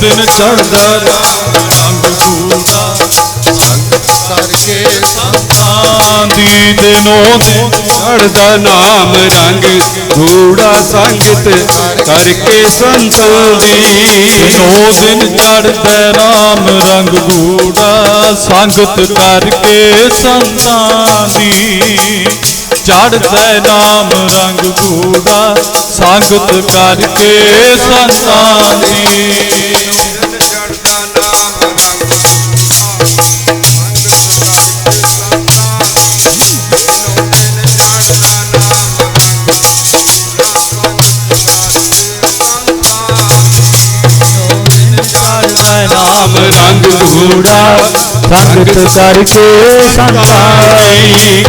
ਦਿਨੋ ਦਿਨ ਚੜਦਾ ਰੰਗ ਗੂੜਾ ਸੰਗਤ ਕਰਕੇ ਸੰਤਾਂ ਦੀ ਦਿਨੋ ਦਿਨ ਚੜਦਾ ਨਾਮ ਰੰਗ ਗੂੜਾ ਸੰਗਤ ਕਰਕੇ ਸੰਤਾਂ ਦੀ ਦਿਨੋ ਦਿਨ ਚੜਦਾ ਨਾਮ ਰੰਗ ਗੂੜਾ ਸੰਗਤ ਕਰਕੇ ਸੰਤਾਂ ਦੀ ਚੜਦਾ ਨਾਮ ਰੰਗ ਗੂੜਾ ਸੰਗਤ ਕਰਕੇ ਸੰਤਾਂ ਦੀ ਨਾਮ ਰੰਗ ਗੂੜਾ, ਸੰਗਤ ਕਰਕੇ ਸੰਤਾਨ।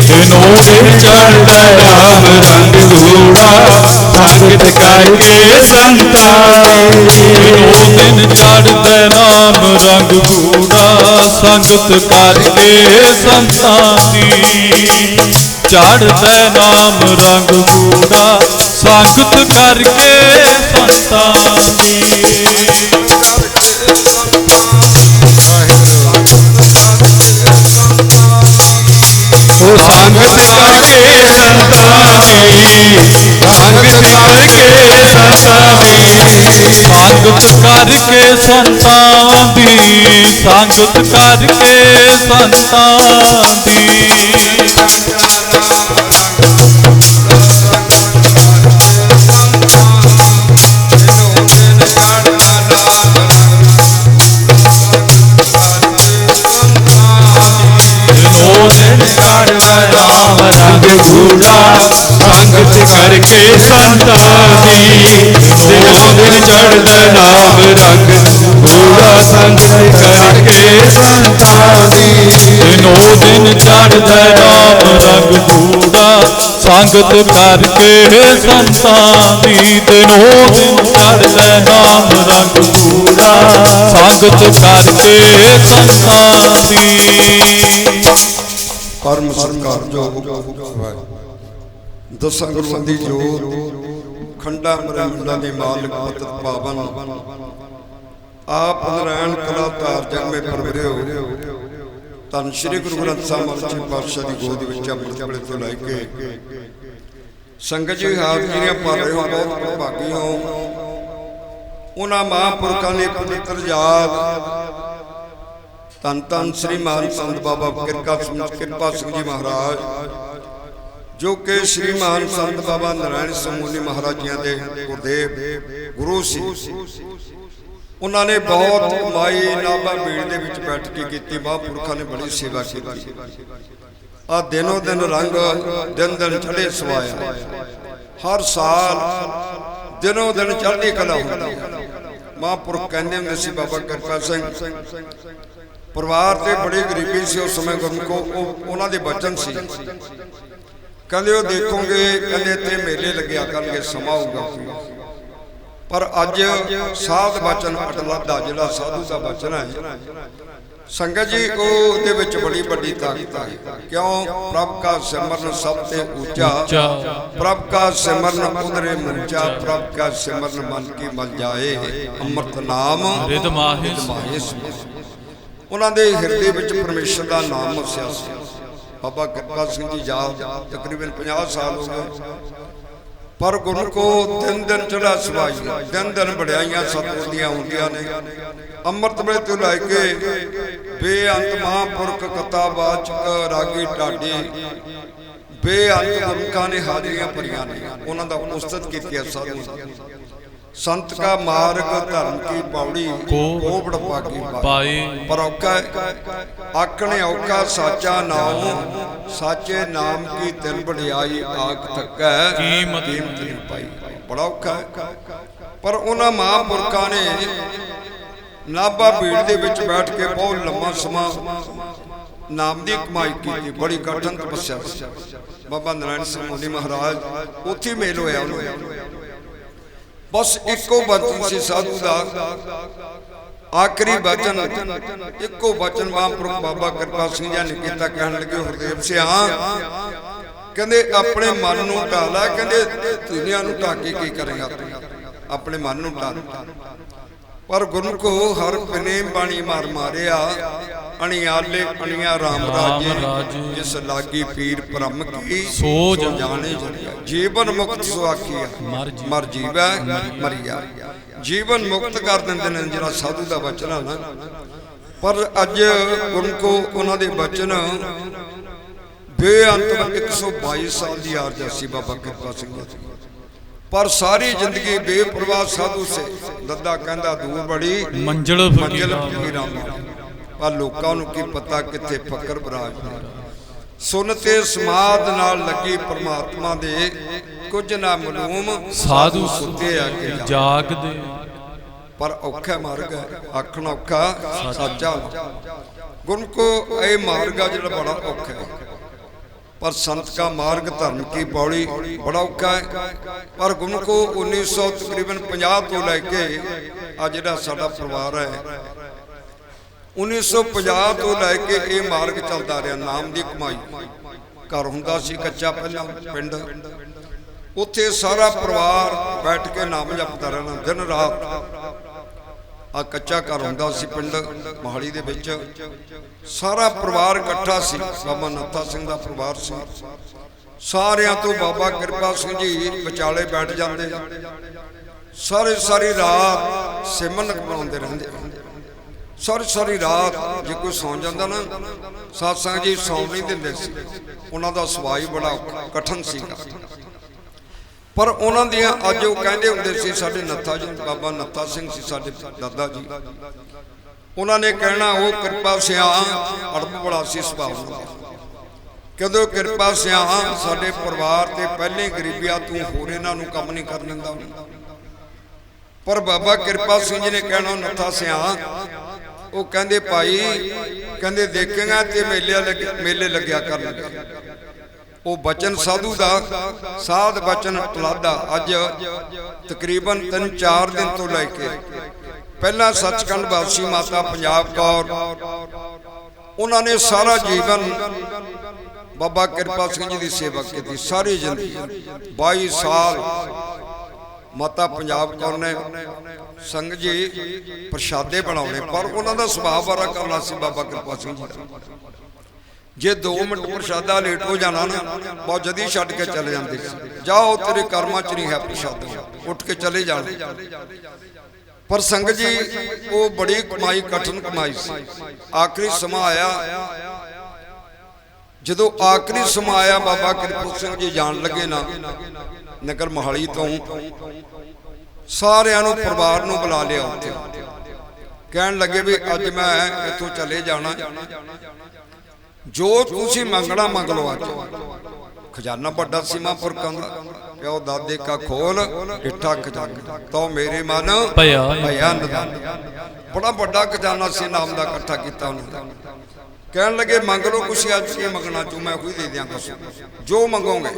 ਦਿਨੋ ਦਿਨ ਚੜਦਾ ਨਾਮ ਰੰਗ ਗੂੜਾ ਸੰਗਤ ਕਰਕੇ ਸੰਤਾਂ ਦਿਨੋ ਦਿਨ ਚੜਦਾ ਨਾਮ ਰੰਗ ਗੂੜਾ ਸੰਗਤ ਕਰਕੇ ਸੰਤਾਂ ਦੀ ਚੜਦਾ ਨਾਮ ਰੰਗ ਗੂੜਾ ਸੰਗਤ ਕਰਕੇ ਸੰਤਾਂ ਦੀ ਉਹ ਸੰਗਤ ਕਰਕੇ ਸੰਤਾਨੀ ਸੰਗਤ ਕਰਕੇ ਸੰਤਾਂ ਦੀ ਸੰਗਤ ਕਰਕੇ ਸੰਤਾਂ ਦੀ ਸੰਗਤ ਕਰਕੇ ਸੰਤਾਂ ਦੀ ਕਰਕੇ ਸੰਤਾਨੀ ਦਿਨੋਂ ਦਿਨ ਚੜ੍ਹਦਾ ਨਾਮ ਰੰਗ ਗੂੜਾ ਸੰਗਤ ਕਰਕੇ ਸੰਤਾਨੀ ਦਿਨੋ ਦਿਨ ਚੜ੍ਹਦਾ ਨਾਮ ਰੰਗ ਪੂਰਾ ਸੰਗਤ ਕਰਕੇ ਸੰਤਾਂ ਦੀ, ਦਿਨੋ ਦਿਨ ਚੜ੍ਹਦਾ ਨਾਮ ਰੰਗ ਪੂਰਾ ਸੰਗਤ ਕਰਕੇ ਸੰਤਾਂ ਦੀ। ਪਰਮ ਸਰਕਾਰ ਜੋ ਦਸਾਂ ਗੁਰੂਆਂ ਦੀ ਜੋਤ। ਖੰਡਾ ਮਰੰਡਾ ਦੇ ਮਾਲਕ ਪਤਤ ਪਾਵਨ। ਆਪ ਨਰਾਇਣ ਕਲਾ ਤਾਰ ਜਗ ਪਰਵਰਿਓ ਤਨ ਸ੍ਰੀ ਗੁਰੂ ਗ੍ਰੰਥ ਸਾਹਿਬ ਮਹਾਰਾਜ ਪਾਤਸ਼ਾਹ ਦੀ ਗੋਦ ਵਿੱਚ ਅੰਮ੍ਰਿਤ ਵੇਲੇ ਤੋਂ ਲੈ ਕੇ। ਸੰਗਤ ਜੀ, ਹਾਜ਼ਰ ਜਿਹੜੀਆਂ ਰਹੇ ਹੋ, ਬਹੁਤ ਭਾਗੀ ਹੋ। ਉਹਨਾਂ ਮਹਾਂਪੁਰਖਾਂ ਦੇ ਪਵਿੱਤਰ ਯਾਦ। ਧੰਨ ਧੰਨ ਸ੍ਰੀ ਮਾਨ ਸੰਤ ਬਾਬਾ ਕਿਰਕਾ ਕਿਰਪਾ ਸਿੰਘ ਜੀ ਮਹਾਰਾਜ। ਜੋ ਕਿ ਸ੍ਰੀ ਮਾਨ ਸੰਤ ਬਾਬਾ ਨਾਰਾਇਣ ਸਮੂਨੀ ਮਹਾਰਾਜੀਆਂ ਦੇ ਗੁਰਦੇਵ ਗੁਰੂ ਸੀ। ਉਹਨਾਂ ਨੇ ਬਹੁਤ ਮਾਈ ਨਾਭਾ ਬੀੜ ਦੇ ਵਿੱਚ ਬੈਠ ਕੇ ਕੀਤੀ ਮਹਾਂਪੁਰਖਾਂ ਨੇ ਬੜੀ ਸੇਵਾ ਕੀਤੀ। ਆ ਦਿਨੋ ਦਿਨ ਰੰਗ ਦਿਨ ਦਿਨ ਚੜੇ ਸਵਾਇਆ। ਹਰ ਸਾਲ ਦਿਨੋ ਦਿਨ ਚੜ੍ਹਦੀ ਕਲਾ ਹੁੰਦੀ ਮਹਾਂਪੁਰਖ ਕਹਿੰਦੇ ਹੁੰਦੇ ਸੀ ਬਾਬਾ ਕਿਰਪਾ ਸਿੰਘ। ਪਰਿਵਾਰ ਤੇ ਬੜੀ ਗਰੀਬੀ ਸੀ ਉਸ ਸਮੇਂ ਗੁਰਮੁਖੋ ਉਹ ਉਹਨਾਂ ਦੇ ਬਚਨ ਸੀ। ਕਹਿੰਦੇ ਉਹ ਦੇਖੋਗੇ ਕਹਿੰਦੇ ਤੇ ਮੇਲੇ ਲੱਗਿਆ ਕਰਨਗੇ ਸਮਾਂ ਆਊਗਾ ਕੋਈ। ਪਰ ਅੱਜ ਸਾਧ ਬਚਨ ਅਟਲ ਦਾ ਜਿਹੜਾ ਸਾਧੂ ਦਾ ਬਚਨ ਹੈ ਸੰਗਤ ਜੀ ਉਹ ਦੇ ਵਿੱਚ ਬੜੀ ਵੱਡੀ ਤਾਕਤ ਹੈ ਕਿਉਂ? ਪ੍ਰਭ ਕਾ ਸਿਮਰਨ ਸਭ ਤੇ ਉੱਚਾ। ਪ੍ਰਭ ਕਾ ਸਿਮਰਨ ਉਦਰੇ ਮੁੰਚਾ ਪ੍ਰਭ ਕਾ ਸਿਮਰਨ ਮਨ ਕੀ ਮਲ ਜਾਏ ਅੰਮ੍ਰਿਤ ਨਾਮ ਰਿਦ ਮਾਹਿ ਮਾਹੇ ਸੁ- ਉਹਨਾਂ ਦੇ ਹਿਰਦੇ ਵਿੱਚ ਪਰਮੇਸ਼ਰ ਦਾ ਨਾਮ ਵਸਿਆ ਸੀ। ਬਾਬਾ ਕਿਰਪਾ ਸਿੰਘ ਜੀ ਯਾਦ ਤਕਰੀਬਨ 50 ਸਾਲ ਹੋ ਗਏ। ਪਰ ਗੁਰੂ ਕੋ ਦਿਨ ਦਿਨ ਚੜਾ ਸਵਾਈ ਦਿਨ ਦਿਨ ਵਡਿਆਈਆਂ ਸਤਿਗੁਰ ਦੀਆਂ ਹੁੰਦੀਆਂ ਨੇ। ਅੰਮ੍ਰਿਤ ਵੇਲੇ ਤੋਂ ਲੈ ਕੇ ਬੇਅੰਤ ਮਹਾਂਪੁਰਖ ਕਥਾ ਬਾਚਕ ਰਾਗੀ ਢਾਡੀ, ਬੇਅੰਤ ਗੁਰਮੁਖਾਂ ਨੇ ਹਾਜ਼ਰੀਆਂ ਭਰੀਆਂ ਨੇ। ਉਹਨਾਂ ਦਾ ਉਸਤਤ ਕੀਤੀ ਸਾਧੂ ਸੰਤ ਕਾ ਮਾਰਗ ਧਰਮ ਕੀ ਪੌੜੀ ਕੋ- ਕੋਬੜ ਪਾਗੀ ਪਾਏ। ਪਰ ਔਕਾ ਆਖਣੇ ਔਕਾ ਸਾਚਾ ਨਾਮ ਸਾਚੇ ਨਾਮ ਕੀ ਤਿਲ ਵਡਿਆਈ ਆਖ ਤੱਕੈ ਕੀਮਤ ਨਹੀਂ ਪਾਈ। ਬੜਾ ਹੈ। ਪਰ ਉਹਨਾਂ ਮਹਾਂਪੁਰਖਾਂ ਨੇ ਨਾਭਾ ਭੀੜ ਦੇ ਵਿੱਚ ਬੈਠ ਕੇ ਬਹੁਤ ਲੰਮਾ ਸਮਾਂ ਨਾਮ ਦੀ ਕਮਾਈ ਕੀਤੀ ਬੜੀ ਕਠਨ ਤਪੱਸਿਆ। ਬਾਬਾ ਨਾਰਾਇਣ ਸਿੰਘ ਮੋਨੀ ਮਹਾਰਾਜ ਉੱਥੇ ਹੀ ਮੇਲ ਹੋਇਆ ਉਹਨੂੰ। ਬਸ ਇੱਕੋ ਬਚਨ ਸੀ ਸਾਧੂ ਦਾ। ਆਖਰੀ ਬਚਨ, ਇੱਕੋ ਬਚਨ ਮਹਾਂਪੁਰਖ ਬਾਬਾ ਕਿਰਪਾ ਸਿੰਘ ਜੀ ਨੇ ਕੀਤਾ, ਕਹਿਣ ਲੱਗੇ ਹਰਦੇਵ ਸਿਆ ਕਹਿੰਦੇ ਆਪਣੇ ਮਨ ਨੂੰ ਢਾ ਕਹਿੰਦੇ ਦੁਨੀਆ ਨੂੰ ਢਾਕੇ ਕੀ ਕਰੇਗਾ ਆਪਣੇ ਮਨ ਨੂੰ ਢਾ। ਪਰ ਗੁਰਮੁਖੋ ਹਰ ਪਿਨੇ ਬਾਣੀ ਮਾਰ ਮਾਰਿਆ। ਅਣਿਆਲੇ ਅਣਿਆ ਰਾਮ ਰਾਜੇ। ਜਿਸ ਲਾਗੀ ਪੀਰ ਬ੍ਰਹਮ ਕੀ ਸੋ ਜਾਣੇ। ਜੀਵਨ ਮੁਕਤ ਸੋ ਆਖੀਆ ਮਰ ਜੀਵੈ ਮਰੀਆ ਜੀਵਨ ਮੁਕਤ ਕਰ ਦਿੰਦੇ ਨੇ ਜਿਹੜਾ ਸਾਧੂ ਦਾ ਬਚਨ ਆ ਨਾ ਪਰ ਅੱਜ ਗੁਰਮੁਖੋ ਉਹਨਾਂ ਦੇ ਬਚਨ ਬੇਅੰਤ 122 ਸਾਲ ਦੀ ਆਰਜ਼ਾ ਸੀ ਬਾਬਾ ਕਿਰਪਾ ਸਿੰਘ ਜੀ। ਪਰ ਸਾਰੀ ਜ਼ਿੰਦਗੀ ਬੇਪਰਵਾਹ ਸਾਧੂ ਸੇ ਦੱਦਾ ਕਹਿੰਦਾ ਦੂਰ ਬੜੀ ਮੰਜ਼ਲ ਫਕੀਰਾਂ ਦੀ। ਪਰ ਲੋਕਾਂ ਨੂੰ ਕੀ ਪਤਾ ਕਿੱਥੇ ਫਕਰ ਬਰਾਜ ਸੁਨ ਤੇ ਸਮਾਦ ਨਾਲ ਲੱਗੀ ਪ੍ਰਮਾਤਮਾ ਦੇ ਕੁਝ ਨਾ ਮਾਲੂਮ ਸਾਧੂ ਸੁੱਤੇ ਆ ਕੇ। ਜਾਗਦੇ। ਪਰ ਔਖਾ ਮਾਰਗ ਹੈ ਆਖਣਾ ਔਖਾ ਸੱਚਾ। ਗੁਰਮੁਖੋ ਇਹ ਮਾਰਗ ਆ ਜਿਹੜਾ ਬੜਾ ਔਖਾ ਹੈ। ਪਰ ਸੰਤ ਕਾ ਮਾਰਗ ਧਰਮ ਕੀ ਪੌੜੀ ਬੜਾ ਔਖਾ ਹੈ। ਪਰ ਗੁਰਮੁਖੋ 1900 ਤਕਰੀਬਨ 50 ਤੋਂ ਲੈ ਕੇ ਆ ਜਿਹੜਾ ਸਾਡਾ ਪਰਿਵਾਰ ਹੈ 1950 ਤੋਂ ਲੈ ਕੇ ਇਹ ਮਾਰਗ ਚੱਲਦਾ ਰਿਹਾ, ਨਾਮ ਦੀ ਕਮਾਈ। ਘਰ ਹੁੰਦਾ ਸੀ, ਕੱਚਾ ਪਹਿਲਾਂ ਪਿੰਡ। ਉੱਥੇ ਸਾਰਾ ਪਰਿਵਾਰ ਬੈਠ ਕੇ ਨਾਮ ਜਪਦਾ ਰਹਿਣਾ ਦਿਨ ਰਾਤ। ਆ ਕੱਚਾ ਘਰ ਹੁੰਦਾ ਸੀ ਪਿੰਡ ਮੋਹਾਲੀ ਦੇ ਵਿੱਚ। ਸਾਰਾ ਪਰਿਵਾਰ ਇਕੱਠਾ ਸੀ, ਬਾਬਾ ਨੱਥਾ ਸਿੰਘ ਦਾ ਪਰਿਵਾਰ ਸੀ। ਸਾਰਿਆਂ ਤੋਂ ਬਾਬਾ ਕਿਰਪਾ ਸਿੰਘ ਜੀ ਵਿਚਾਲੇ ਬੈਠ ਜਾਂਦੇ। ਸਾਰੇ ਸਾਰੀ ਰਾਤ ਸਿਮਰਨ ਬਣਾਉਂਦੇ ਰਹਿੰਦੇ। ਸਾਰੀ ਸਾਰੀ ਰਾਤ ਜੇ ਕੋਈ ਸੌਂ ਜਾਂਦਾ ਨਾ ਸਾਧ ਜੀ ਸੌਂ ਨਹੀਂ ਦਿੰਦੇ ਸੀ। ਉਹਨਾਂ ਦਾ ਸਵਾਈ ਬੜਾ ਕਠਨ ਸੀਗਾ। ਪਰ ਉਹਨਾਂ ਦੀਆਂ ਅੱਜ ਉਹ ਕਹਿੰਦੇ ਹੁੰਦੇ ਸੀ, ਸਾਡੇ ਨੱਥਾ ਜੀ, ਬਾਬਾ ਨੱਥਾ ਸਿੰਘ ਸੀ, ਸਾਡੇ ਦਾਦਾ ਜੀ। ਉਹਨਾਂ ਨੇ ਕਹਿਣਾ, ਉਹ ਕਿਰਪਾ ਸਿਆ ਅੜਬ ਬੜਾ ਸੀ ਸੁਭਾਅ ਦਾ ਕਦੋਂ ਕਿਰਪਾ ਸਿਆ ਸਾਡੇ ਪਰਿਵਾਰ ਤੇ ਪਹਿਲੇ ਗਰੀਬੀਆ ਤੂੰ ਹੋਰ ਇਹਨਾਂ ਨੂੰ ਕੰਮ ਨਹੀਂ ਕਰਨ ਦਿੰਦਾ। ਪਰ ਬਾਬਾ ਕਿਰਪਾ ਸਿੰਘ ਜੀ ਨੇ ਕਹਿਣਾ, ਨੱਥਾ ਸਿਆ ਉਹ ਕਹਿੰਦੇ ਭਾਈ, ਕਹਿੰਦੇ ਦੇਖੇਗਾ ਤੇ ਮੇਲੇ ਮੇਲੇ ਲੱਗਿਆ ਕਰਨਗੇ ਉਹ ਬਚਨ ਸਾਧੂ ਦਾ, ਸਾਧ ਬਚਨ ਤਲਾਦਾ ਅੱਜ ਤਕਰੀਬਨ 3-4 ਦਿਨ ਤੋਂ ਲੈ ਕੇ। ਪਹਿਲਾਂ ਸੱਚਖੰਡ ਵਾਸੀ ਮਾਤਾ ਪੰਜਾਬ ਕੌਰ, ਉਹਨਾਂ ਨੇ ਸਾਰਾ ਜੀਵਨ ਬਾਬਾ ਕਿਰਪਾ ਸਿੰਘ ਜੀ ਦੀ ਸੇਵਾ ਕੀਤੀ, ਸਾਰੀ ਜ਼ਿੰਦਗੀ। 22 ਸਾਲ ਮਾਤਾ ਪੰਜਾਬ ਕੌਰ ਨੇ? ਸੰਗ ਜੀ ਪ੍ਰਸ਼ਾਦੇ ਬਣਾਉਣੇ, ਪਰ ਉਹਨਾਂ ਦਾ ਸੁਭਾਅ ਬੜਾ ਕਰਨਾ ਸੀ ਬਾਬਾ ਕਿਰਪਾ ਸਿੰਘ ਜੀ ਦਾ। ਜੇ 2 ਮਿੰਟ ਪ੍ਰਸ਼ਾਦਾ ਲੇਟ ਹੋ ਜਾਣਾ ਨਾ, ਬਹੁਤ ਜਦੀ ਛੱਡ ਕੇ ਚਲੇ ਜਾਂਦੇ ਸੀ। ਜਾਓ, ਤੇਰੇ ਕਰਮਾਂ ਚ ਨਹੀਂ ਹੈ ਪ੍ਰਸ਼ਾਦਾ। ਉੱਠ ਕੇ ਚਲੇ ਜਾਣ। ਪਰ ਸੰਗਤ ਜੀ, ਉਹ ਬੜੀ ਕਮਾਈ, ਕਠਨ ਕਮਾਈ ਸੀ। ਆਖਰੀ ਸਮਾਂ ਆਇਆ। ਜਦੋਂ ਆਖਰੀ ਸਮਾਂ ਆਇਆ, ਬਾਬਾ ਕਿਰਪਾ ਸਿੰਘ ਜੀ ਜਾਣ ਲੱਗੇ ਨਾ ਨਗਰ ਮਹਾਲੀ ਤੋਂ ਸਾਰਿਆਂ ਨੂੰ ਪਰਿਵਾਰ ਨੂੰ ਬੁਲਾ ਲਿਆ ਉੱਥੇ। ਕਹਿਣ ਲੱਗੇ ਵੀ ਅੱਜ ਮੈਂ ਇੱਥੋਂ ਚਲੇ ਜਾਣਾ। ਜੋ ਤੁਸੀਂ ਮੰਗਣਾ ਮੰਗ ਲਓ ਅੱਜ। ਖਜ਼ਾਨਾ ਵੱਡਾ ਸੀਮਾ ਪੁਰਖਾਂ ਦਾ ਪਿਓ ਦਾਦੇ ਕਾ ਖੋਲ ਇੱਠਾ ਖਜ਼ਾਨਾ। ਤੋ ਮੇਰੇ ਮਨ ਭਇਆ। ਭਇਆ ਨਿਦਾਨ ਬੜਾ ਵੱਡਾ ਖਜ਼ਾਨਾ ਸੀ ਨਾਮ ਦਾ ਇਕੱਠਾ ਕੀਤਾ ਉਹਨਾਂ। ਕਹਿਣ ਲੱਗੇ ਮੰਗ ਲਓ ਕੁਛ ਅੱਜ ਕੀ ਮੰਗਣਾ ਤੂੰ ਮੈਂ ਕੋਈ ਦੇ ਦਿਆਂਗਾ ਜੋ ਮੰਗੋਗੇ।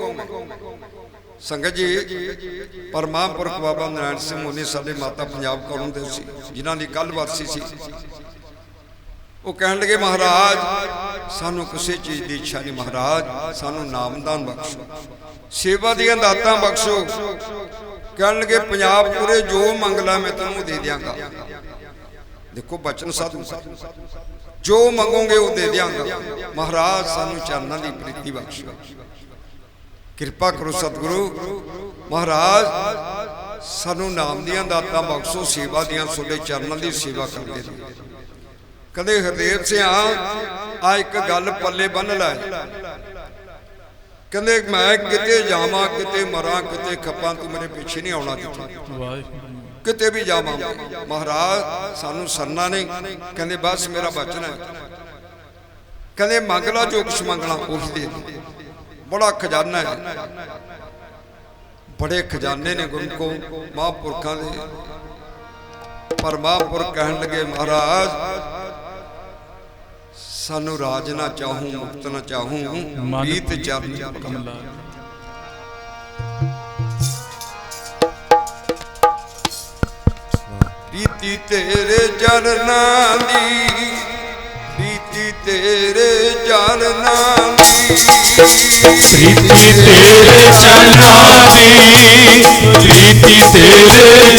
ਸੰਗਤ ਜੀ ਪਰਮਾਪੁਰਖ ਬਾਬਾ ਨਾਰਾਇਣ ਸਿੰਘ ਮੁਨੀ ਸਾਡੇ ਮਾਤਾ ਪੰਜਾਬ ਕੌਣ ਦੇ ਸੀ, ਜਿਨ੍ਹਾਂ ਦੀ ਕੱਲ ਵਰਸੀ ਸੀ। ਉਹ ਕਹਿਣ ਲੱਗੇ, ਮਹਾਰਾਜ, ਸਾਨੂੰ ਕਿਸੇ ਚੀਜ਼ ਦੀ ਇੱਛਾ ਨਹੀਂ, ਮਹਾਰਾਜ, ਸਾਨੂੰ ਨਾਮਦਾਨ ਬਖਸ਼ੋ, ਸੇਵਾ ਦੀਆਂ ਦਾਤਾਂ ਬਖਸ਼ੋ। ਕਹਿਣ ਲੱਗੇ, ਪੰਜਾਬ ਪੂਰੇ ਜੋ ਮੰਗ ਲਾ ਮੈਂ ਤੈਨੂੰ ਦੇ ਦਿਆਂਗਾ। ਦੇਖੋ, ਬਚਨ ਸਾਧੂ ਜੋ ਮੰਗੋਗੇ ਉਹ ਦੇ ਦਿਆਂਗਾ। ਮਹਾਰਾਜ, ਸਾਨੂੰ ਚਰਨਾਂ ਦੀ ਪ੍ਰੀਤੀ ਬਖਸ਼ੋ। ਕਿਰਪਾ ਕਰੋ ਸਤਿਗੁਰੂ। ਮਹਾਰਾਜ, ਸਾਨੂੰ ਨਾਮ ਦੀਆਂ ਦਾਤਾਂ ਬਖਸ਼ੋ, ਸੇਵਾ ਦੀਆਂ, ਤੁਹਾਡੇ ਚਰਨਾਂ ਦੀ ਸੇਵਾ ਕਰਦੇ ਰਹੋ। ਕਹਿੰਦੇ ਹਰਦੇਵ ਸਿਆ, ਆ ਇੱਕ ਗੱਲ ਪੱਲੇ ਬੰਨ ਲੈ। ਕਹਿੰਦੇ, ਮੈਂ ਕਿਤੇ ਜਾਵਾਂ, ਕਿਤੇ ਮਰਾਂ, ਕਿਤੇ ਖੱਪਾਂ, ਤੂੰ ਮੇਰੇ ਪਿੱਛੇ ਨਹੀਂ ਆਉਣਾ ਕਿਤੇ। ਕਿਤੇ ਵੀ ਜਾਵਾਂ। ਮਹਾਰਾਜ, ਸਾਨੂੰ ਸਰਨਾ ਨਹੀਂ। ਕਹਿੰਦੇ, ਬਸ ਮੇਰਾ ਬਚਨ ਹੈ। ਕਹਿੰਦੇ, ਮੰਗ ਲਾ ਜੋ ਕੁਛ ਮੰਗਣਾ, ਉਹ ਦੇ। ਬੜਾ ਖਜ਼ਾਨਾ ਹੈ। ਬੜੇ ਖਜ਼ਾਨੇ ਨੇ ਗੁਰੂ ਕੋ ਮਹਾਂਪੁਰਖਾਂ ਦੇ। ਪਰ ਮਹਾਂਪੁਰਖ ਕਹਿਣ ਲੱਗੇ ਮਹਾਰਾਜ ਸਾਨੂੰ ਰਾਜ ਨਾ ਚਾਹੂੰ ਮੁਕਤ ਨਾ ਚਾਹੂੰ ਪ੍ਰੀਤ ਚਰਨ ਕਮਲਾ। ਪ੍ਰੀਤੀ ਤੇਰੇ ਚਰਨਾਂ ਦੀ ਤੇਰੇ ਚਰਨਾਂ ਦੀ। ਪ੍ਰੀਤੀ ਤੇਰੇ ਚਰਨਾਂ ਦੀ ਪ੍ਰੀਤੀ ਤੇਰੇ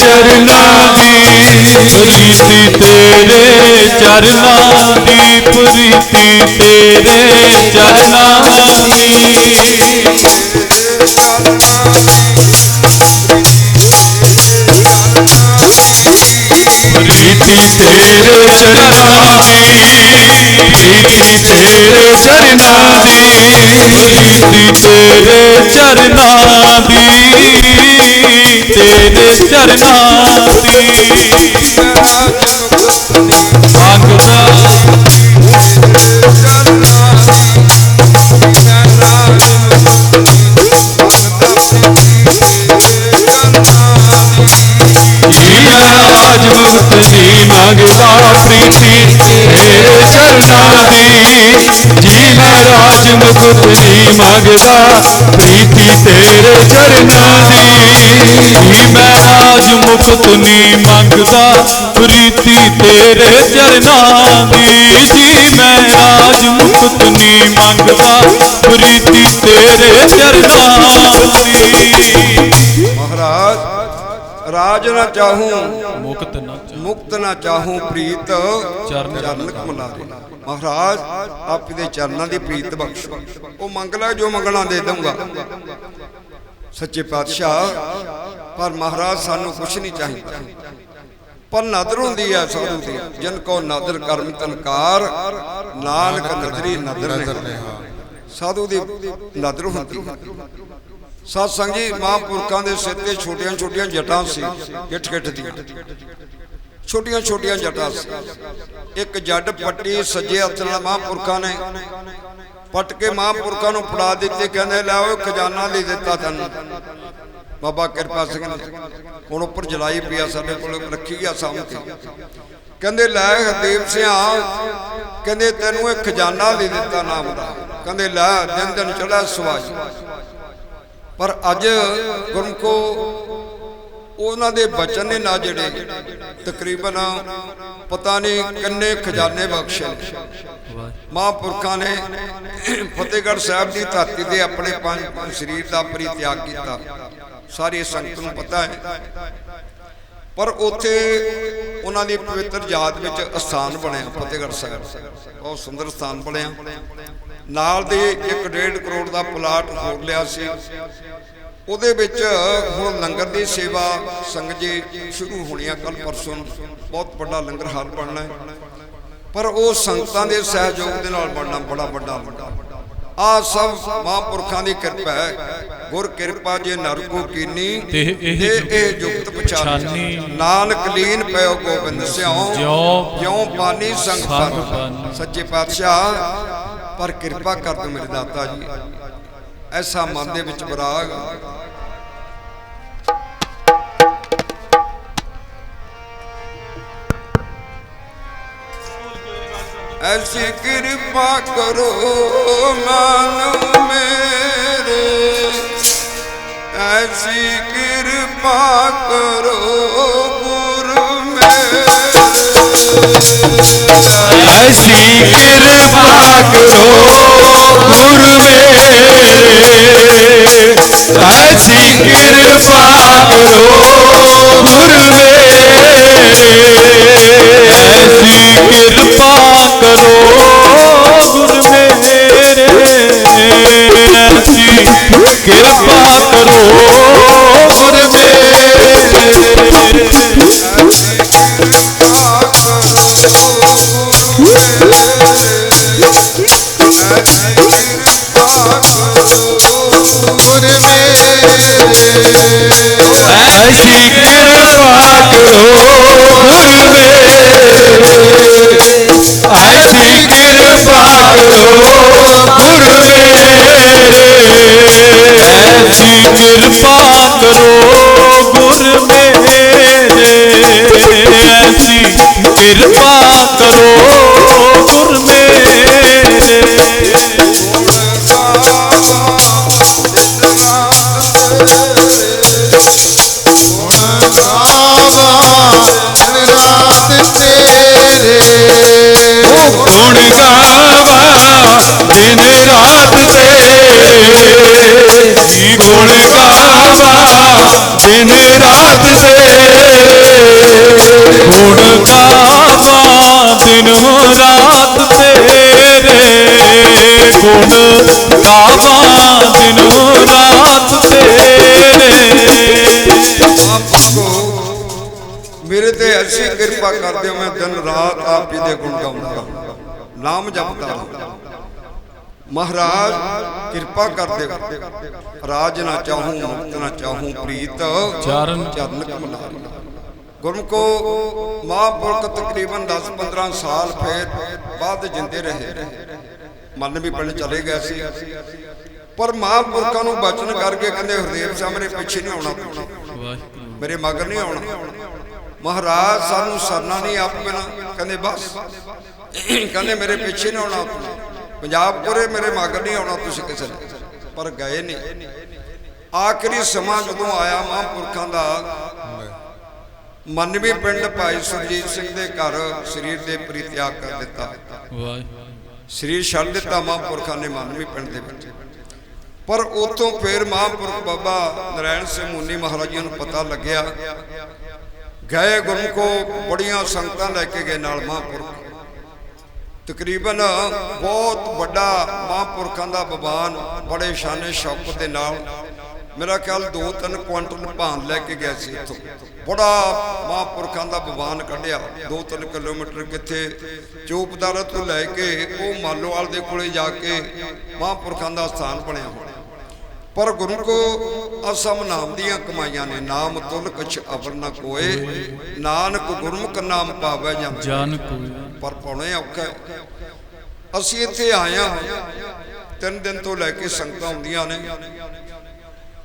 ਚਰਨਾਂ ਦੀ ਪ੍ਰੀਤੀ ਤੇਰੇ ਚਰਨਾਂ ਦੀ ਪ੍ਰੀਤੀ ਤੇਰੇ ਚਰਨਾਂ ਦੀ। ਪ੍ਰੀਤੀ ਤੇਰੇ ਚਰਨਾਂ ਦੀ ਪ੍ਰੀਤੀ ਤੇਰੇ ਚਰਨਾਂ ਦੀ ਪ੍ਰੀਤੀ ਤੇਰੇ ਚਰਨਾਂ ਦੀ। ਤੇਰੇ ਚਰਨਾਂ ਦੀ ਮੰਗਦਾ ਮੁਕਤ ਦੀ ਮੰਗਦਾ ਪ੍ਰੀਤੀ ਤੇਰੇ ਚਰਨਾਂ ਦੀ। ਜੀ ਮੈਂ ਰਾਜ ਮੁਕਤ ਦੀ ਮੰਗਦਾ ਪ੍ਰੀਤੀ ਤੇਰੇ ਚਰਨਾਂ ਦੀ। ਜੀ ਮੈਂ ਰਾਜ ਮੁਕਤ ਨਹੀਂ ਮੰਗਦਾ ਪ੍ਰੀਤੀ ਤੇਰੇ ਚਰਨਾਂ ਦੀ। ਜੀ ਮੈਂ ਰਾਜ ਮੁਕਤ ਨਹੀਂ ਮੰਗਦਾ ਪ੍ਰੀਤੀ ਤੇਰੇ ਚਰਨਾਂ ਦੀ। ਮਹਾਰਾਜ ਰਾਜ ਨਾ ਚਾਹੂੰ। ਮੁਕਤ ਨਾ ਮੁਕਤ ਨਾ ਚਾਹੂੰ ਪ੍ਰੀਤ। ਚਰਨ ਕਮਲਾਰੇ ਮਹਾਰਾਜ ਆਪ ਦੇ ਚਰਨਾਂ ਦੀ ਪ੍ਰੀਤ ਬਖਸ਼। ਉਹ ਮੰਗ ਲੈ ਜੋ ਮੰਗਣਾ ਦੇ ਦਊਂਗਾ। ਸੱਚੇ ਪਾਤਸ਼ਾਹ ਪਰ ਮਹਾਰਾਜ ਸਾਨੂੰ ਕੁਝ ਨਹੀਂ ਚਾਹੀਦਾ। ਪਰ ਨਦਰ ਹੁੰਦੀ ਹੈ ਸਾਧੂ ਦੀ। ਜਨ ਕੋ ਨਦਰ ਕਰਮ ਤਨਕਾਰ ਨਾਨਕ ਨਦਰੀ ਨਦਰ ਨੇ। ਸਾਧੂ ਦੀ ਨਦਰ ਹੁੰਦੀ ਹੈ ਸਤ ਸੰਗ ਮਹਾਂਪੁਰਖਾਂ ਦੇ ਸਿਰ ਤੇ ਛੋਟੀਆਂ ਛੋਟੀਆਂ ਜਟਾਂ ਸੀ ਗਿੱਠ ਗਿੱਠ ਦੀਆਂ। ਛੋਟੀਆਂ ਛੋਟੀਆਂ ਜਟਾਂ ਇੱਕ ਜੱਟ ਪੱਟੀ ਸੱਜੇ ਹੱਥ ਨਾਲ ਮਹਾਂਪੁਰਖਾਂ ਨੇ ਪੱਟ ਕੇ ਮਹਾਂਪੁਰਖਾਂ ਨੂੰ ਫੜਾ ਦਿੱਤੇ, ਕਹਿੰਦੇ, ਲੈ ਉਹ ਖਜ਼ਾਨਾ ਦੇ ਦਿੱਤਾ ਤੈਨੂੰ। ਬਾਬਾ, ਕਿਰਪਾ ਸਿੰਘ ਨੇ ਹੁਣ ਉੱਪਰ ਜਲਾਈ ਪਿਆ ਸਾਡੇ ਕੋਲ, ਰੱਖੀ ਆ ਸਾਹਮਣੇ ਕਹਿੰਦੇ, ਲੈ ਹਰਦੇਵ ਸਿੰਘ ਕਹਿੰਦੇ, ਤੈਨੂੰ ਇਹ ਖਜ਼ਾਨਾ ਦੇ ਦਿੱਤਾ ਨਾਮ ਦਾ। ਕਹਿੰਦੇ, ਲੈ ਦਿਨ ਦਿਨ ਚੜਾ ਸਵਾਈ। ਪਰ ਅੱਜ ਗੁਰਮਖੋ ਉਹਨਾਂ ਦੇ ਬਚਨ ਨੇ ਨਾ ਜਿਹੜੇ ਤਕਰੀਬਨ ਪਤਾ ਨਹੀਂ ਕਿੰਨੇ ਖਜ਼ਾਨੇ ਬਖਸ਼ੇ ਮਹਾਂਪੁਰਖਾਂ ਨੇ ਫਤਿਹਗੜ੍ਹ ਸਾਹਿਬ ਦੀ ਧਰਤੀ ਤੇ ਆਪਣੇ ਪੰਜ ਸਰੀਰ ਦਾ ਪਰਿਤਿਆਗ ਕੀਤਾ। ਸਾਰੀ ਸੰਗਤ ਨੂੰ ਪਤਾ ਹੈ। ਪਰ ਉੱਥੇ ਉਹਨਾਂ ਦੀ ਪਵਿੱਤਰ ਯਾਦ ਵਿੱਚ ਅਸਥਾਨ ਬਣਿਆ, ਫਤਿਹਗੜ੍ਹ ਸਾਹਿਬ। ਬਹੁਤ ਸੁੰਦਰ ਸਥਾਨ ਬਣਿਆ। ਨਾਲ ਦੇ 1.5 ਕਰੋੜ ਦਾ ਪਲਾਟ ਹੋਰ ਲਿਆ ਸੀ। ਉਹਦੇ ਵਿੱਚ ਹੁਣ ਲੰਗਰ ਦੀ ਸੇਵਾ ਸੰਗਤ ਜੀ ਸ਼ੁਰੂ ਹੋਣੀ ਆ ਕੱਲ ਪਰਸੋਂ। ਬਹੁਤ ਵੱਡਾ ਲੰਗਰ ਹਾਲ ਬਣਨਾ ਹੈ। ਪਰ ਉਹ ਸੰਗਤਾਂ ਦੇ ਸਹਿਯੋਗ ਦੇ ਨਾਲ ਬਣਨਾ ਬੜਾ ਵੱਡਾ ਆ ਸਭ ਮਹਾਂਪੁਰਖਾਂ ਦੀ ਕਿਰਪਾ ਹੈ। ਗੁਰ ਕਿਰਪਾ ਜੇ ਨਰ ਕੋ ਕੀਨੀ ਤੇ ਇਹ ਤੇ ਜੁਗਤ ਇਹ ਜੁਗਤ ਪਛਾਨੀ। ਨਾਨਕ ਲੀਨ ਪਿਓ ਗੋਬਿੰਦ ਸਿਉ। ਜਿਉ ਜਿਉ ਪਾਣੀ ਸੰਗ ਪਰ ਪਾਨੀ। ਸੱਚੇ ਪਾਤਸ਼ਾਹ ਪਰ ਕਿਰਪਾ ਕਰ ਦਿਓ ਮੇਰੇ ਦਾਤਾ ਜੀ। ਐਸਾ ਮਨ ਦੇ ਵਿੱਚ ਬਰਾਗ ਐਸੀ ਕਿਰਪਾ ਕਰੋ ਮਨ ਮੇਰੇ। ਐਸੀ ਕਿਰਪਾ ਕਰੋ ਗੁਰ ਮੇਰੇ। ਐਸੀ ਕਿਰਪਾ ਕਰੋ ਗੁਰ ਮੇਰੇ। ਐਸੀ ਕਿਰਪਾ ਕਰੋ ਗੁਰ ਮੇਰੇ। ਐਸੀ ਕਿਰਪਾ ਕਰੋ ਗੁਰ ਮੇਰੇ ਐਸੀ ਕਿਰਪਾ ਕਰੋ ਕਿਰਪਾ ਕਰੋ ਗੁਰ ਮੇਰੇ ਐਸੀ ਕਿਰਪਾ ਕਰੋ। ਤੇਰੇ ਜੀ ਗੁਣ ਗਾਵਾ, ਦਿਨ ਰਾਤ ਤੇਰੇ ਗੁਣ ਗਾਵਾ, ਦਿਨ ਰਾਤ ਤੇਰੇ ਗੁਣ ਗਾਵਾ, ਦਿਨ ਰਾਤ ਤੇਰੇ ਮੇਰੇ ਤੇ ਐਸੀ ਕਿਰਪਾ ਕਰਦੇ ਹੋ, ਮੈਂ ਦਿਨ ਰਾਤ ਆਪ ਜੀ ਦੇ ਗੁਣ ਗਾਉਂਦਾ ਰਹਾਂ। ਨਾਮ ਜਪਦਾ ਰਹਾਂ। ਮਹਾਰਾਜ ਕਿਰਪਾ ਕਰਦੇ ਹੋ। ਰਾਜ ਨਾ ਚਾਹੂੰ ਮੁਕਤ ਨਾ ਚਾਹੂੰ ਪ੍ਰੀਤ ਚਰਨ। ਚਰਨ ਕਮਲਾਰੀ ਗੁਰਮੁਖੋ ਮਹਾਂਪੁਰਖ ਤਕਰੀਬਨ 10-15 ਸਾਲ ਫੇਰ ਬਾਅਦ ਜਿੰਦੇ ਰਹੇ। ਮਨ ਵੀ ਪਿੰਡ ਚਲੇ ਗਏ ਸੀ। ਪਰ ਮਹਾਂਪੁਰਖਾਂ ਨੂੰ ਬਚਨ ਕਰਕੇ ਕਹਿੰਦੇ ਹਰਦੇਵ ਸਾਹਿਬ ਮੇਰੇ ਪਿੱਛੇ ਨਹੀਂ ਆਉਣਾ ਮੇਰੇ ਮਗਰ ਨਹੀਂ ਆਉਣਾ। ਮਹਾਰਾਜ ਸਾਨੂੰ ਸਰਨਾ ਨਹੀਂ ਆਪ ਬਿਨਾ। ਕਹਿੰਦੇ ਬਸ। ਕਹਿੰਦੇ ਮੇਰੇ ਪਿੱਛੇ ਨਹੀਂ ਆਉਣਾ। ਪੰਜਾਬ ਪੁਰੇ ਮੇਰੇ ਮਗਰ ਨਹੀਂ ਆਉਣਾ, ਤੁਸੀਂ ਕਿਸੇ ਨੇ। ਪਰ ਗਏ ਨਹੀਂ। ਆਖਰੀ ਸਮਾਂ ਜਦੋਂ ਆਇਆ ਮਹਾਂਪੁਰਖਾਂ ਦਾ, ਮਨਵੀ ਪਿੰਡ ਭਾਈ ਸੁਰਜੀਤ ਸਿੰਘ ਦੇ ਘਰ ਸਰੀਰ ਦੇ ਪ੍ਰੀਤਿਆਗ ਕਰ ਦਿੱਤਾ। ਵਾਹਿਗੁਰੂ ਸਰੀਰ ਛੱਡ ਦਿੱਤਾ ਮਹਾਂਪੁਰਖਾਂ ਨੇ ਮਨਵੀ ਪਿੰਡ ਦੇ ਵਿੱਚ। ਪਰ ਉਤੋਂ ਫਿਰ ਮਹਾਂਪੁਰਖ ਬਾਬਾ ਨਰਾਇਣ ਸਿੰਘ ਮੁੰਨੀ ਮਹਾਰਾਜ ਜੀ ਨੂੰ ਪਤਾ ਲੱਗਿਆ। ਗਏ ਗੁਰੂ ਕੋ, ਬੜੀਆਂ ਸੰਗਤਾਂ ਲੈ ਕੇ ਗਏ ਨਾਲ ਮਹਾਂਪੁਰਖ। ਤਕਰੀਬਨ ਬਹੁਤ ਵੱਡਾ ਮਹਾਂਪੁਰਖਾਂ ਦਾ ਬਵਾਨ ਬੜੇ ਸ਼ਾਨੇ ਸ਼ੌਕਤ ਦੇ ਨਾਲ ਮੇਰਾ ਖਿਆਲ 2-3 ਕੁਇੰਟਲ ਭਾਨ ਲੈ ਕੇ ਗਿਆ ਸੀ ਇੱਥੋਂ। ਬੜਾ ਮਹਾਂਪੁਰਖਾਂ ਦਾ ਬਵਾਨ ਕੱਢਿਆ। 2-3 ਕਿਲੋਮੀਟਰ ਕਿੱਥੇ ਚੋਪਦਾਰਾ ਤੋਂ ਲੈ ਕੇ ਉਹ ਮਾਲੋਵਾਲ ਦੇ ਕੋਲੇ ਜਾ ਕੇ ਮਹਾਂਪੁਰਖਾਂ ਦਾ ਸਥਾਨ ਬਣਿਆ ਹੋਇਆ। ਪਰ ਗੁਰੂ ਕੋ ਅਸਮ ਨਾਮ ਦੀਆਂ ਕਮਾਈਆਂ ਨੇ ਨਾਮ ਤੁਲ ਕਛ ਅਵਰ ਨ ਕੋਏ। ਨਾਨਕ ਗੁਰਮੁਖ ਨਾਮ ਪਾਵੇ ਜਨ ਜਨ ਕੋਈ ਪਰ ਪਾਉਣੇ ਔਖਾ। ਅਸੀਂ ਇੱਥੇ ਆਏ ਹਾਂ। ਤਿੰਨ ਦਿਨ ਤੋਂ ਲੈ ਕੇ ਸੰਗਤਾਂ ਆਉਂਦੀਆਂ ਨੇ।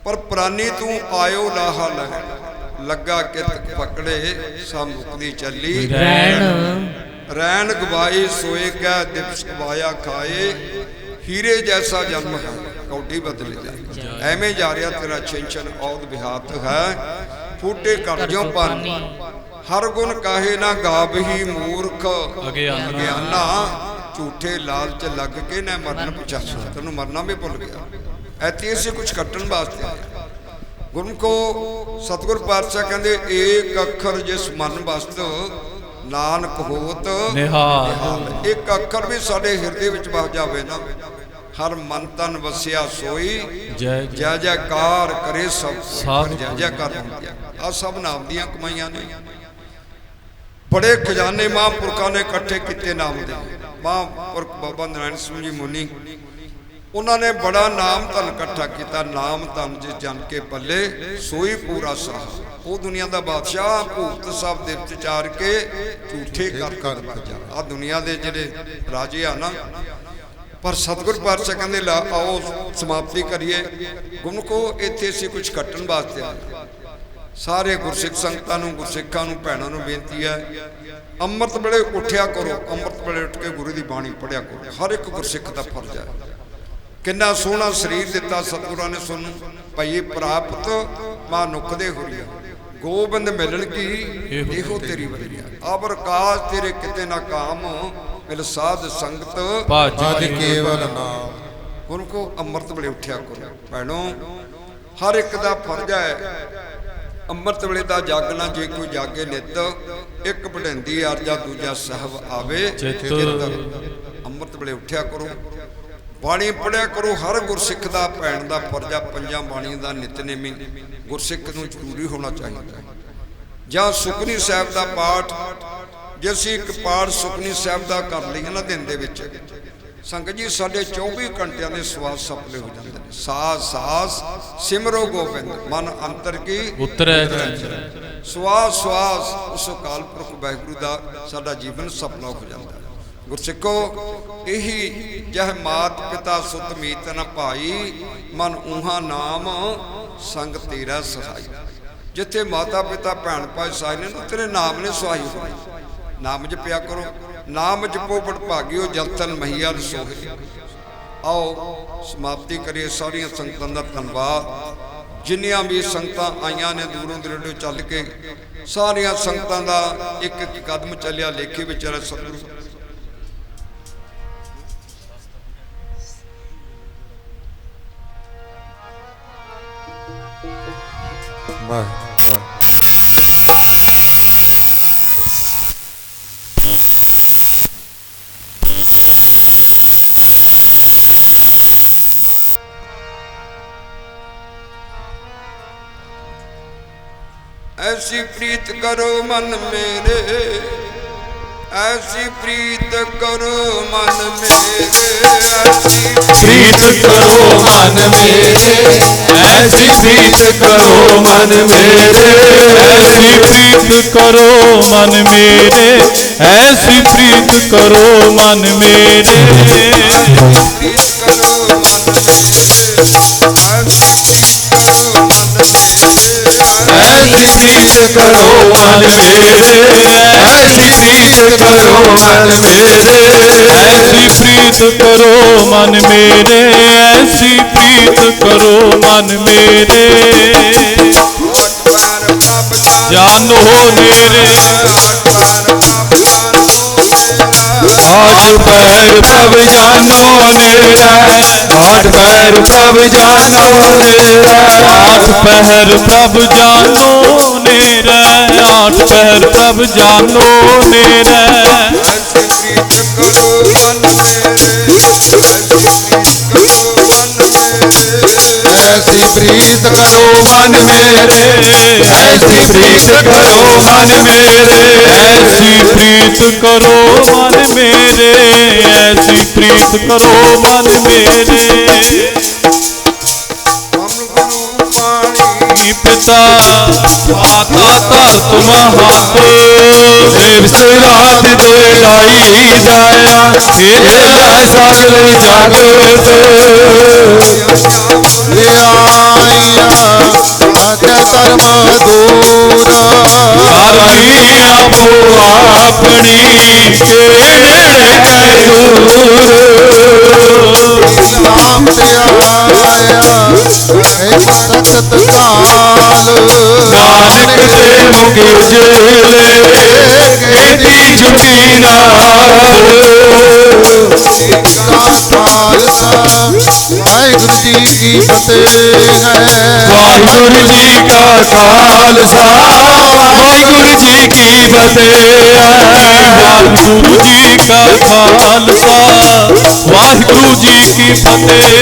ਪਰ ਪ੍ਰਾਨੀ ਤੂੰ ਆਇਓ ਲਾਹਾ ਲੈ ਲੱਗਾ ਕਿਤ ਪਕੜੇ ਸਭ ਮੁਕਦੀ ਚੱਲੀ। ਰਹਿਣ। ਰੈਣ ਗਵਾਈ ਸੋਏ ਕੈ ਦਿਵਸ ਗਵਾਇਆ ਖਾਏ। ਹੀਰੇ ਜੈਸਾ ਜਨਮ ਹੈ ਕੌਡੀ ਬਦਲੇ ਜਾ ਐਵੇਂ ਜਾ ਰਿਹਾ ਤੇਰਾ ਛਿੰਚਨ ਔਦ ਵਿਹਾਤ ਹੈ। ਫੂਟੇ ਕਰ ਜਿਉ ਪਾਨ। ਹਰ ਗੁਣ ਕਾਹੇ ਨਾ ਗਾਵਹੀ ਮੂਰਖ। ਅਗਿਆਨਾ। ਝੂਠੇ ਲਾਲਚ ਲੱਗ ਕੇ ਨਾ ਮਰਨ ਪਛਾਸਾ ਤੈਨੂੰ ਮਰਨਾ ਵੀ ਭੁੱਲ ਗਿਆ। ਐਤੀ ਅਸੀਂ ਕੁਝ ਕੱਟਣ ਵਾਸਤੇ ਗੁਰਮੁਖੋ ਸਤਿਗੁਰ ਪਾਤਸ਼ਾਹ ਕਹਿੰਦੇ ਏਕ ਅੱਖਰ ਜਿਸ ਮਨ ਵਸਤ ਨਾਨਕ ਹੋਤ ਨਿਹਾਲ। ਇੱਕ ਅੱਖਰ ਵੀ ਸਾਡੇ ਹਿਰਦੇ ਵਿੱਚ ਵਸ ਜਾਵੇ ਨਾ। ਹਰ ਮਨ ਤਨ ਵਸਿਆ ਸੋਈ। ਜੈ ਜੈਕਾਰ ਕਰੇ ਸਭ ਸਭ ਜੈ ਜੈਕਾਰ ਆ। ਸਭ ਨਾਮ ਦੀਆਂ ਕਮਾਈਆਂ ਨੇ। ਬੜੇ ਖਜ਼ਾਨੇ ਮਹਾਂਪੁਰਖਾਂ ਨੇ ਇਕੱਠੇ ਕੀਤੇ ਨਾਮ ਦੇ। ਮਹਾਂਪੁਰਖ ਬਾਬਾ ਨਾਰਾਇਣ ਸਿੰਘ ਜੀ ਮੁਨੀ। ਉਹਨਾਂ ਨੇ ਬੜਾ ਨਾਮ ਧਨ ਇਕੱਠਾ ਕੀਤਾ। ਨਾਮ ਧਨ ਜਿਸ ਜਨ ਕੇ ਪੱਲੇ ਸੋਈ ਪੂਰਾ ਸਾਹ। ਉਹ ਦੁਨੀਆ ਦਾ ਬਾਦਸ਼ਾਹ ਭੂਤ ਸਭ ਦੇ ਵਿੱਚ ਚਾਰ ਕੇ ਝੂਠੇ ਕਰ ਕਰ ਆ ਦੁਨੀਆ ਦੇ ਜਿਹੜੇ ਰਾਜੇ ਆ ਨਾ ਪਰ ਸਤਿਗੁਰ ਪਾਤਸ਼ਾਹ ਕਹਿੰਦੇ ਲਾ ਆਓ ਸਮਾਪਤੀ ਕਰੀਏ। ਗੁਰਮੁਖੋ ਇੱਥੇ ਅਸੀਂ ਕੁਝ ਕੱਟਣ ਵਾਸਤੇ ਆਏ। ਸਾਰੇ ਗੁਰਸਿੱਖ ਸੰਗਤਾਂ ਨੂੰ ਗੁਰਸਿੱਖਾਂ ਨੂੰ ਭੈਣਾਂ ਨੂੰ ਬੇਨਤੀ ਹੈ ਅੰਮ੍ਰਿਤ ਵੇਲੇ ਉੱਠਿਆ ਕਰੋ। ਅੰਮ੍ਰਿਤ ਵੇਲੇ ਉੱਠ ਕੇ ਗੁਰੂ ਦੀ ਬਾਣੀ ਪੜਿਆ ਕਰੋ। ਹਰ ਇੱਕ ਗੁਰਸਿੱਖ ਦਾ ਫਰਜ਼ ਹੈ। ਕਿੰਨਾ ਸੋਹਣਾ ਸਰੀਰ ਦਿੱਤਾ ਸਤਿਗੁਰਾਂ ਨੇ ਸਾਨੂੰ। ਭਈ ਪ੍ਰਾਪਤ ਮਾ ਨੁਕਦੇ ਹੋਰੀਆ ਗੋਬਿੰਦ ਮਿਲਣ ਕੀ? ਇਹੋ ਤੇਰੀ ਵਰਿਆ ਅਬਰ ਕਾਜ ਤੇਰੇ ਕਿਤੇ ਨਾ ਕਾਮ। ਮਿਲ ਸਾਧ ਸੰਗਤ ਭਜ ਕੇਵਲ ਨਾਮ। ਗੁਰੂ ਕੋ ਅੰਮ੍ਰਿਤ ਵੇਲੇ ਉੱਠਿਆ ਕਰੋ। ਭੈਣੋ ਹਰ ਇੱਕ ਦਾ ਫਰਜ਼ ਹੈ ਅੰਮ੍ਰਿਤ ਵੇਲੇ ਦਾ ਜਾਗਣਾ ਜੇ ਕੋਈ ਜਾਗੇ ਨਿਤ ਇੱਕ ਵਡੰਦੀ ਅਰਜਾ ਦੂਜਾ ਸਹਿਬ ਆਵੇ ਚਿੱਤ। ਅੰਮ੍ਰਿਤ ਵੇਲੇ ਉੱਠਿਆ ਕਰੋ। ਬਾਣੀ ਪੜਿਆ ਕਰੋ ਹਰ ਗੁਰਸਿੱਖ ਦਾ ਭੈਣ ਦਾ ਫਰਜ਼ ਆ ਪੰਜਾਂ ਬਾਣੀਆਂ ਦਾ ਨਿਤਨੇਮੀ। ਗੁਰਸਿੱਖ ਨੂੰ ਜ਼ਰੂਰੀ ਹੋਣਾ ਚਾਹੀਦਾ। ਜਾਂ ਸੁਖਨੀ ਸਾਹਿਬ ਦਾ ਪਾਠ ਜੇ ਅਸੀਂ ਇੱਕ ਪਾਠ ਸੁਖਨੀ ਸਾਹਿਬ ਦਾ ਕਰ ਲਈਏ ਨਾ ਦਿਨ ਦੇ ਵਿੱਚ ਸੰਗਤ ਜੀ ਸਾਡੇ 24 ਘੰਟਿਆਂ ਦੇ ਸਵਾਸ ਸਪਲੇ ਹੋ ਜਾਂਦੇ ਨੇ। ਸਾਸ ਸਾਸ ਸਿਮਰੋ ਗੋਬਿੰਦ ਮਨ ਅੰਤਰ ਕੀ? ਉਤਰੈ। ਸਵਾਸ ਸਵਾਸ ਉਸ ਅਕਾਲ ਪੁਰਖ ਵਾਹਿਗੁਰੂ ਦਾ ਸਾਡਾ ਜੀਵਨ ਸਫਲਾ ਹੋ ਜਾਂਦਾ ਹੈ। ਗੁਰਸਿੱਖੋ ਇਹੀ ਜਹ ਮਾਤ ਪਿਤਾ ਸੁਤ ਮੀਤ ਨ ਭਾਈ ਮਨ ਊਹਾ ਨਾਮ ਸੰਗ ਤੇਰਾ ਸਹਾਈ। ਜਿੱਥੇ ਮਾਤਾ ਪਿਤਾ ਭੈਣ ਭਾਈ ਸਾਈ ਨੇ ਤੇਰੇ ਨਾਮ ਨੇ ਸਹਾਈ ਹੋਣੀ। ਨਾਮ ਜਪਿਆ ਕਰੋ। ਨਾਮ ਜਪੋ ਬੜਭਾਗਿਓ ਜਲਤਨ ਮਹੀਆ ਰਸੋਹੇ ਆਓ, ਸਮਾਪਤੀ ਕਰੀਏ ਸਾਰੀਆਂ ਸੰਗਤਾਂ ਦਾ ਧੰਨਵਾਦ। ਜਿੰਨੀਆਂ ਵੀ ਸੰਗਤਾਂ ਆਈਆਂ ਨੇ ਦੂਰੋਂ ਦਰੇਡੋਂ ਚੱਲ ਕੇ, ਸਾਰੀਆਂ ਸੰਗਤਾਂ ਦਾ ਇੱਕ ਇੱਕ ਕਦਮ ਚੱਲਿਆ, ਲੇਖੇ ਵਿਚਾਰਾ ਸਤਿਗੁਰੂ। ਵਾਹ ਐਸੀ ਪ੍ਰੀਤ ਕਰੋ ਮਨ ਮੇਰੇ। ਐਸੀ ਪ੍ਰੀਤ ਕਰੋ ਮਨ ਮੇਰੇ। ਐਸੀ ਪ੍ਰੀਤ ਕਰੋ ਮਨ ਮੇਰੇ। ਐਸੀ ਪ੍ਰੀਤ ਕਰੋ ਮਨ ਮੇਰੇ। ਐਸੀ ਪ੍ਰੀਤ ਕਰੋ ਮਨ ਮੇਰੇ। ਐਸੀ ਪ੍ਰੀਤ ਕਰੋ ਮਨ ਮੇਰੇ। ਪ੍ਰੀਤ ਕਰੋ ਮਨ ਮੇਰੇ। ਐਸੀ ਪ੍ਰੀਤ ਕਰੋ ਮਨ ਮੇਰੇ ਐਸੀ ਪ੍ਰੀਤ ਕਰੋ ਮਨ ਮੇਰੇ ਐਸੀ ਪ੍ਰੀਤ ਕਰੋ ਮਨ ਮੇਰੇ ਐਸੀ ਪ੍ਰੀਤ ਕਰੋ ਮਨ ਮੇਰੇ ਜਾਨੋ ਨੇਰੇ ਆਠ ਪੈਰ ਪ੍ਰਭ ਜਾਨੋ ਨੇਰਾ ਆਠ ਪੈਰ ਪ੍ਰਭ ਜਾਨੋ ਨੇਰਾ ਆਠ ਪਹਿਰ ਪ੍ਰਭ ਜਾਨੋ ਨੇਰੇ ਆਠ ਪਹਿਰ ਪ੍ਰਭ ਜਾਨੋ ਕਰੋ ਮਨ ਮੇਰੇ। ਐਸੀ ਪ੍ਰੀਤ ਕਰੋ ਮਨ ਮੇਰੇ। ਐਸੀ ਪ੍ਰੀਤ ਕਰੋ ਮਨ ਮੇਰੇ। ਐਸੀ ਪ੍ਰੀਤ ਕਰੋ ਮਨ ਮੇਰੇ। ਮਾਤਾ ਮਹਤ ਦੇਵ ਸਿਰਾਤ ਦੇ ਲਾਈ ਜਾਇਆ। ਆਈਆ ਅਕੇ ਧਰਮ ਦੂਰਾ ਕਰਨੀ ਆਪੋ ਆਪਣੀ ਕੇ ਨੇੜੇ ਕੈ ਦੂਰ। ਨਾਮ ਤੇ ਮੁਖ ਉਜਲੇ ਕੀਤੀ ਜੁਗੀ ਨਾਲ ਖਾਲਸਾ ਵਾਹਿਗੁਰੂ ਜੀ ਕੀ ਫਤਿਹ ਹੈ ਵਾਹਿਗੁਰੂ ਜੀ ਕਾ ਖਾਲਸਾ ਵਾਹਿਗੁਰੂ ਜੀ ਕੀ ਫਤਿਹ ਵਾਹਿਗੁਰੂ ਜੀ ਕਾ ਖਾਲਸਾ ਵਾਹਿਗੁਰੂ ਜੀ ਕੀ ਫਤਿਹ।